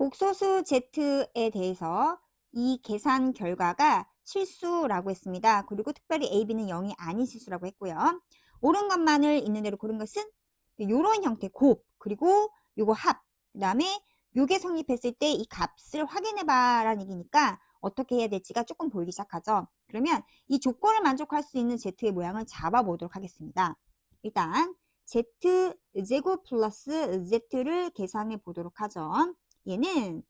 복소수 Z에 대해서 이 계산 결과가 실수라고 했습니다. 그리고 특별히 A, B는 0이 아닌 실수라고 했고요. 옳은 것만을 있는 대로 고른 것은 이런 형태 곱 그리고 요거 합. 그 다음에 요게 성립했을 때 이 값을 확인해 봐 라는 얘기니까 어떻게 해야 될지가 조금 보이기 시작하죠. 그러면 이 조건을 만족할 수 있는 Z의 모양을 잡아보도록 하겠습니다. 일단 Z 제곱 플러스 Z를 계산해 보도록 하죠. 얘는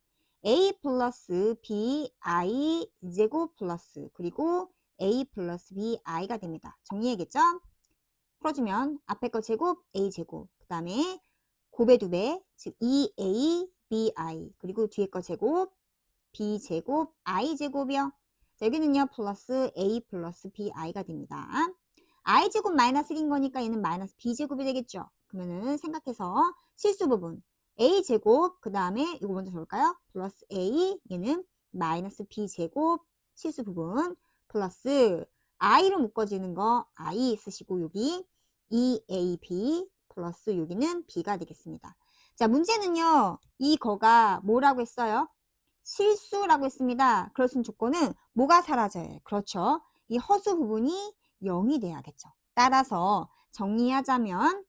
a 플러스 b i 제곱 플러스 그리고 a 플러스 b i가 됩니다. 정리해야겠죠? 풀어주면 앞에 거 제곱 a 제곱 그 다음에 곱의 두 배, 즉 2a bi 그리고 뒤에 거 제곱 b 제곱 i 제곱이요. 자, 여기는요 플러스 a 플러스 bi가 됩니다. i 제곱 마이너스 1인 거니까 얘는 마이너스 b 제곱이 되겠죠. 그러면은 생각해서 실수 부분 a 제곱 그 다음에 이거 먼저 적을까요? 플러스 a 얘는 마이너스 b 제곱 실수 부분 플러스 i로 묶어지는 거 i 쓰시고 여기 2ab 플러스 여기는 b가 되겠습니다. 자 문제는요 이 거가 뭐라고 했어요? 실수라고 했습니다. 그렇은 조건은 뭐가 사라져요? 그렇죠. 이 허수 부분이 0이 돼야겠죠. 따라서 정리하자면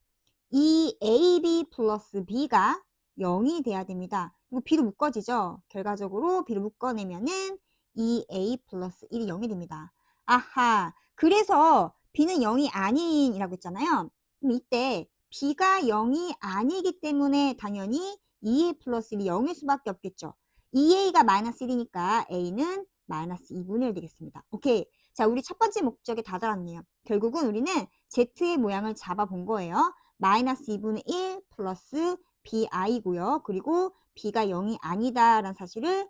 이 ab 플러스 b가 0이 돼야 됩니다. 이거 b로 묶어지죠? 결과적으로 b로 묶어내면은 2a 플러스 1이 0이 됩니다. 아하, 그래서 b는 0이 아닌이라고 했잖아요. 그럼 이때 b가 0이 아니기 때문에 당연히 2a 플러스 1이 0일 수밖에 없겠죠. 2a가 마이너스 1이니까 a는 마이너스 2분의 1 되겠습니다. 오케이. 자, 우리 첫 번째 목적에 다다랐네요. 결국은 우리는 z의 모양을 잡아본 거예요. 마이너스 2분의 1 플러스 bi고요. 그리고 b가 0이 아니다라는 사실을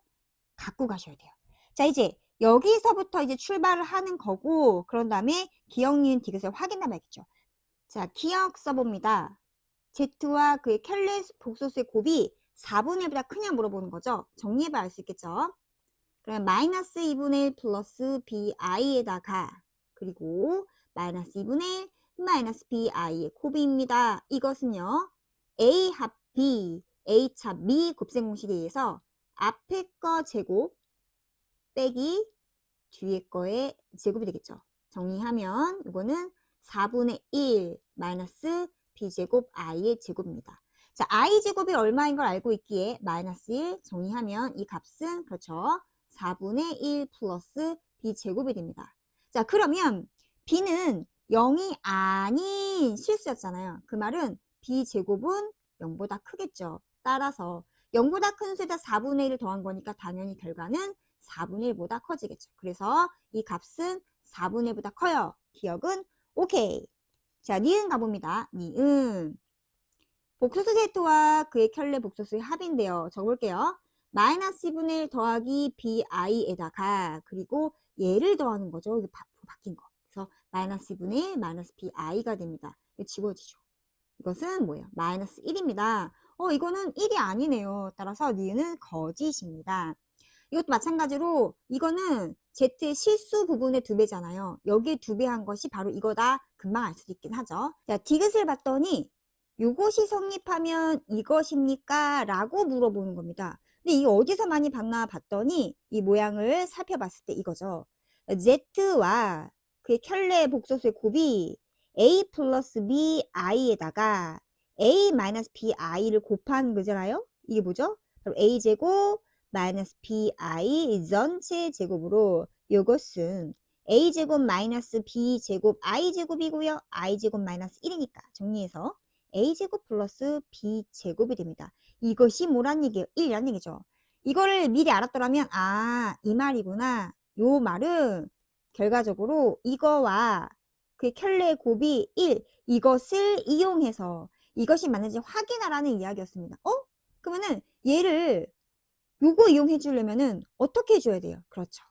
갖고 가셔야 돼요. 자, 이제 여기서부터 이제 출발을 하는 거고 그런 다음에 기억, 니은, 디귿을 확인하면 알겠죠. 자, 기억 써봅니다. Z와 그의 켈레 복소수의 곱이 4분의 1보다 크냐 물어보는 거죠. 정리해봐야 알 수 있겠죠. 그러면 마이너스 2분의 1 플러스 bi에다가 그리고 마이너스 2분의 1 마이너스 bi의 곱입니다. 이것은요. a 합 b, a 차 b 곱셈 공식에 의해서 앞에 거 제곱 빼기 뒤에 거의 제곱이 되겠죠. 정리하면 이거는 4분의 1 마이너스 b제곱 i의 제곱입니다. 자, i제곱이 얼마인 걸 알고 있기에 마이너스 1 정리하면 이 값은 그렇죠. 4분의 1 플러스 b제곱이 됩니다. 자, 그러면 b는 0이 아닌 실수였잖아요. 그 말은 b제곱은 0보다 크겠죠. 따라서 0보다 큰 수에다 4분의 1을 더한 거니까 당연히 결과는 4분의 1보다 커지겠죠. 그래서 이 값은 4분의 1보다 커요. 기억은 오케이. 자, 니은 가봅니다. 니은. 복소수 세트와 그의 켤레 복소수의 합인데요. 적을게요. 마이너스 2분의 1 더하기 bi에다가 그리고 얘를 더하는 거죠. 이게 바, 바뀐 거. 그래서 마이너스 2분의 1 마이너스 bi가 됩니다. 이거 지워지죠. 이것은 뭐예요? 마이너스 1입니다. 어, 이거는 1이 아니네요. 따라서 니은은 거짓입니다. 이것도 마찬가지로 이거는 Z의 실수 부분의 두 배잖아요. 여기에 두 배 한 것이 바로 이거다. 금방 알 수도 있긴 하죠. 자, 디귿을 봤더니 이것이 성립하면 이것입니까? 라고 물어보는 겁니다. 근데 이게 어디서 많이 봤나 봤더니 이 모양을 살펴봤을 때 이거죠. Z와 그의 켤레 복소수의 곱이 A 플러스 B i에다가 A 마이너스 B i를 곱한 거잖아요. 이게 뭐죠? 그럼 A 제곱 마이너스 bi 전체 제곱으로 이것은 a제곱 마이너스 b제곱 i제곱이고요. i제곱 마이너스 1이니까 정리해서 a제곱 플러스 b제곱이 됩니다. 이것이 뭐란 얘기예요? 1이란 얘기죠. 이거를 미리 알았더라면 아, 이 말이구나. 요 말은 결과적으로 이거와 그 켤레 곱이 1 이것을 이용해서 이것이 맞는지 확인하라는 이야기였습니다. 어? 그러면은 얘를 요거 이용해 주려면은 어떻게 해줘야 돼요? 그렇죠.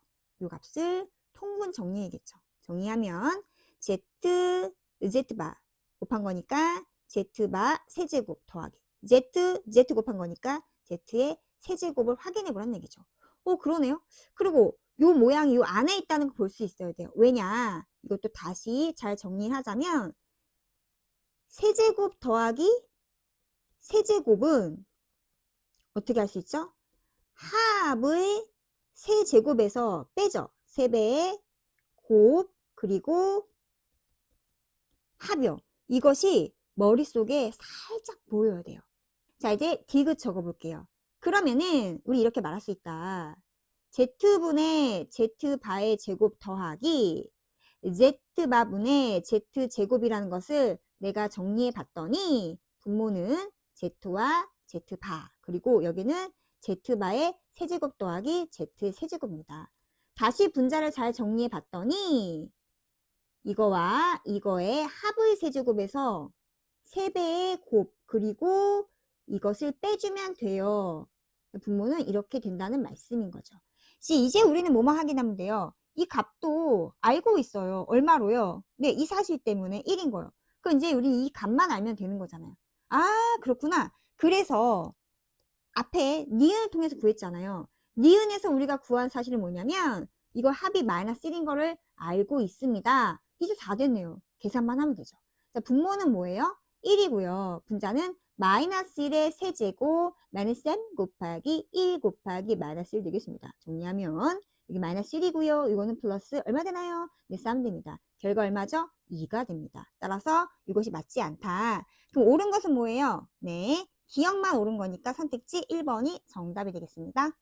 요 값을 통분 정리해야겠죠. 정리하면 z, z바 곱한 거니까 z바 세제곱 더하기 z, z 곱한 거니까 z의 세제곱을 확인해 보라는 얘기죠. 오 그러네요. 그리고 요 모양이 요 안에 있다는 걸 볼 수 있어야 돼요. 왜냐? 이것도 다시 잘 정리하자면 세제곱 더하기 세제곱은 어떻게 할 수 있죠? 합의 세제곱에서 빼죠. 세배의 곱 그리고 합이요. 이것이 머릿속에 살짝 보여야 돼요. 자, 이제 디귿 적어볼게요. 그러면은 우리 이렇게 말할 수 있다. Z분의 Z바의 제곱 더하기 Z바분의 Z제곱이라는 것을 내가 정리해 봤더니 분모는 Z와 Z바 그리고 여기는 Z바의 세제곱 더하기 Z세제곱입니다. 다시 분자를 잘 정리해 봤더니 이거와 이거의 합의 세제곱에서 3배의 곱 그리고 이것을 빼주면 돼요. 분모는 이렇게 된다는 말씀인 거죠. 시, 이제 우리는 뭐만 확인하면 돼요. 이 값도 알고 있어요. 얼마로요? 네, 이 사실 때문에 1인 거예요. 그럼 이제 우리 이 값만 알면 되는 거잖아요. 아, 그렇구나. 그래서 앞에 니은을 통해서 구했잖아요. 니은에서 우리가 구한 사실은 뭐냐면 이거 합이 마이너스 1인 거를 알고 있습니다. 이제 다 됐네요. 계산만 하면 되죠. 자, 분모는 뭐예요? 1이고요. 분자는 마이너스 1의 세제곱 마이너스 m 곱하기 1 곱하기 마이너스 1 되겠습니다. 정리하면 여기 마이너스 1이고요. 이거는 플러스 얼마 되나요? 네, 3 됩니다. 결과 얼마죠? 2가 됩니다. 따라서 이것이 맞지 않다. 그럼 옳은 것은 뭐예요? 네, 기억만 옳은 거니까 선택지 1번이 정답이 되겠습니다.